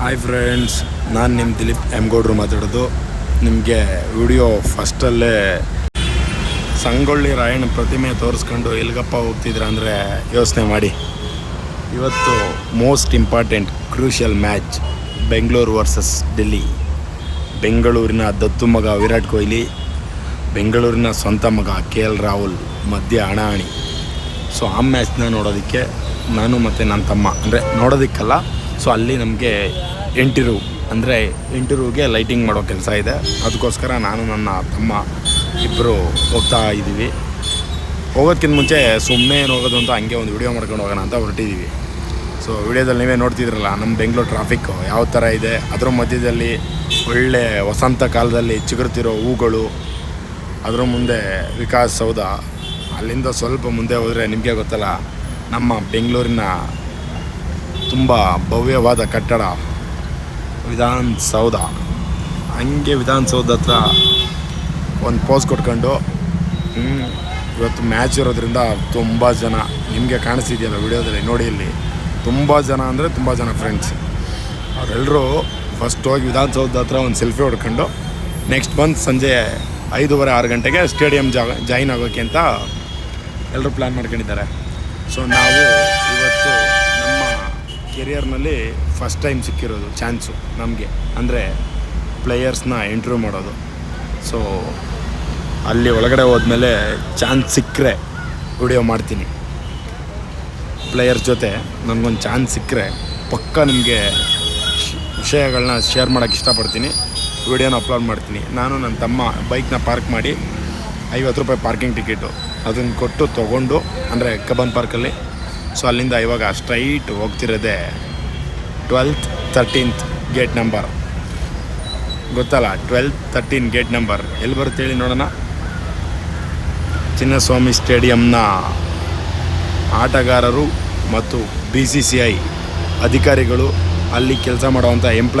Hi friends ನಾನು ನಿಮ್ಮ ದಿಲೀಪ್ ಗೌಡ್ರು ಮಾತಾಡೋದು. ನಿಮಗೆ ವಿಡಿಯೋ ಫಸ್ಟಲ್ಲೇ ಸಂಗೊಳ್ಳಿ ರಾಯಣ್ಣ ಪ್ರತಿಮೆ ತೋರಿಸ್ಕೊಂಡು ಎಲ್ಗಪ್ಪ ಹೋಗ್ತಿದ್ರ ಅಂದರೆ ಯೋಚನೆ ಮಾಡಿ. ಇವತ್ತು most important crucial match Bengaluru versus Delhi ಬೆಂಗಳೂರಿನ ದತ್ತು ಮಗ ವಿರಾಟ್ ಕೊಹ್ಲಿ, ಬೆಂಗಳೂರಿನ ಸ್ವಂತ ಮಗ ಕೆ ಎಲ್ ರಾಹುಲ್ ಮಧ್ಯ ಹಣಾಹಣಿ ಸೊ ಆ ಮ್ಯಾಚ್ನ ನೋಡೋದಕ್ಕೆ ನಾನು ಮತ್ತು ನನ್ನ ತಮ್ಮ. ಅಂದರೆ ನೋಡೋದಕ್ಕಲ್ಲ ಸೊ ಅಲ್ಲಿ ನಮಗೆ ಎಂಟಿರು ಅಂದರೆ ಎಂಟಿರುಗೆ ಲೈಟಿಂಗ್ ಮಾಡೋ ಕೆಲಸ ಇದೆ. ಅದಕ್ಕೋಸ್ಕರ ನಾನು, ನನ್ನ ತಮ್ಮ ಇಬ್ಬರು ಹೋಗ್ತಾ ಇದ್ದೀವಿ ಹೋಗೋದಕ್ಕಿಂತ ಮುಂಚೆ ಸುಮ್ಮನೆ ಏನು ಹೋಗೋದು ಅಂತ ಹಂಗೆ ಒಂದು ವಿಡಿಯೋ ಮಾಡ್ಕೊಂಡು ಹೋಗೋಣ ಅಂತ ಹೊರಟಿದ್ದೀವಿ ಸೊ ವಿಡಿಯೋದಲ್ಲಿ ನೀವೇ ನೋಡ್ತಿದ್ರಲ್ಲ ನಮ್ಮ ಬೆಂಗಳೂರು ಟ್ರಾಫಿಕ್ಕು ಯಾವ ಥರ ಇದೆ. ಅದರ ಮಧ್ಯದಲ್ಲಿ ಒಳ್ಳೆ ವಸಂತ ಕಾಲದಲ್ಲಿ ಚಿಗುರುತ್ತಿರೋ ಹೂಗಳು. ಅದರ ಮುಂದೆ ವಿಕಾಸ್ ಸೌಧ. ಅಲ್ಲಿಂದ ಸ್ವಲ್ಪ ಮುಂದೆ ಹೋದರೆ ನಿಮಗೆ ಗೊತ್ತಲ್ಲ, ನಮ್ಮ ಬೆಂಗಳೂರಿನ ತುಂಬ ಭವ್ಯವಾದ ಕಟ್ಟಡ. ವಿಧಾನಸೌಧ. ಹಂಗೆ ವಿಧಾನಸೌಧ ಹತ್ರ ಒಂದು ಪೋಸ್ ಕೊಟ್ಕೊಂಡು ಇವತ್ತು ಮ್ಯಾಚ್ ಇರೋದ್ರಿಂದ ತುಂಬ ಜನ, ನಿಮಗೆ ಕಾಣಿಸ್ತಿದೆಯಲ್ಲ ವಿಡಿಯೋದಲ್ಲಿ, ನೋಡಿ ಇಲ್ಲಿ. ತುಂಬ ಜನ ಅಂದರೆ ತುಂಬ ಜನ ಫ್ರೆಂಡ್ಸ್ ಅವರೆಲ್ಲರೂ ಫಸ್ಟ್ ಹೋಗಿ ವಿಧಾನಸೌಧ ಹತ್ರ ಒಂದು ಸೆಲ್ಫಿ ಹೊಡ್ಕೊಂಡು ನೆಕ್ಸ್ಟ್ ಬಂದು ಸಂಜೆ ಐದೂವರೆ, ಆರು ಗಂಟೆಗೆ ಸ್ಟೇಡಿಯಂ ಜಾ ಜಾಯಿನ್ ಆಗೋಕ್ಕೆ ಅಂತ ಎಲ್ಲರೂ ಪ್ಲ್ಯಾನ್ ಮಾಡ್ಕೊಂಡಿದ್ದಾರೆ. ಸೊ ನಾವು ಇವತ್ತು ಕೆರಿಯರ್ನಲ್ಲಿ ಫಸ್ಟ್ ಟೈಮ್ ಸಿಕ್ಕಿರೋದು ಚಾನ್ಸು ನಮಗೆ. ಅಂದರೆ ಪ್ಲೇಯರ್ಸ್ನ ಇಂಟರ್ವ್ಯೂ ಮಾಡೋದು. ಸೊ ಅಲ್ಲಿ ಒಳಗಡೆ ಹೋದ್ಮೇಲೆ ಚಾನ್ಸ್ ಸಿಕ್ಕರೆ ವಿಡಿಯೋ ಮಾಡ್ತೀನಿ. ಪ್ಲೇಯರ್ಸ್ ಜೊತೆ ನನಗೊಂದು ಚಾನ್ಸ್ ಸಿಕ್ಕರೆ ಪಕ್ಕ ನಿಮಗೆ ವಿಷಯಗಳನ್ನ ಶೇರ್ ಮಾಡೋಕ್ಕೆ ಇಷ್ಟಪಡ್ತೀನಿ. ವಿಡಿಯೋನ ಅಪ್ಲೋಡ್ ಮಾಡ್ತೀನಿ. ನಾನು ನನ್ನ ತಮ್ಮ ಬೈಕ್ನ ಪಾರ್ಕ್ ಮಾಡಿ ಐವತ್ತು ರೂಪಾಯಿ ಪಾರ್ಕಿಂಗ್ ಟಿಕೆಟು ಅದನ್ನು ಕೊಟ್ಟು ತೊಗೊಂಡು, ಅಂದರೆ ಕಬ್ಬನ್ ಪಾರ್ಕಲ್ಲಿ ಸೊ ಅಲ್ಲಿಂದ ಇವಾಗ ಸ್ಟ್ರೈಟ್ ಹೋಗ್ತಿರೋದೆ ಟ್ವೆಲ್ತ್ ತರ್ಟೀನ್ತ್ ಗೇಟ್ ನಂಬರ್ ಗೊತ್ತಲ್ಲ ಟ್ವೆಲ್ತ್ ತರ್ಟೀನ್ ಗೇಟ್ ನಂಬರ್ ಎಲ್ಲಿ ಬರುತ್ತೆ ಹೇಳಿ ನೋಡೋಣ? ಚಿನ್ನಸ್ವಾಮಿ ಸ್ಟೇಡಿಯಂನ ಆಟಗಾರರು ಮತ್ತು ಬಿ ಸಿ ಐ ಅಧಿಕಾರಿಗಳು ಅಲ್ಲಿ ಕೆಲಸ ಮಾಡುವಂಥ ಎಂಪ್ಲಾಯ್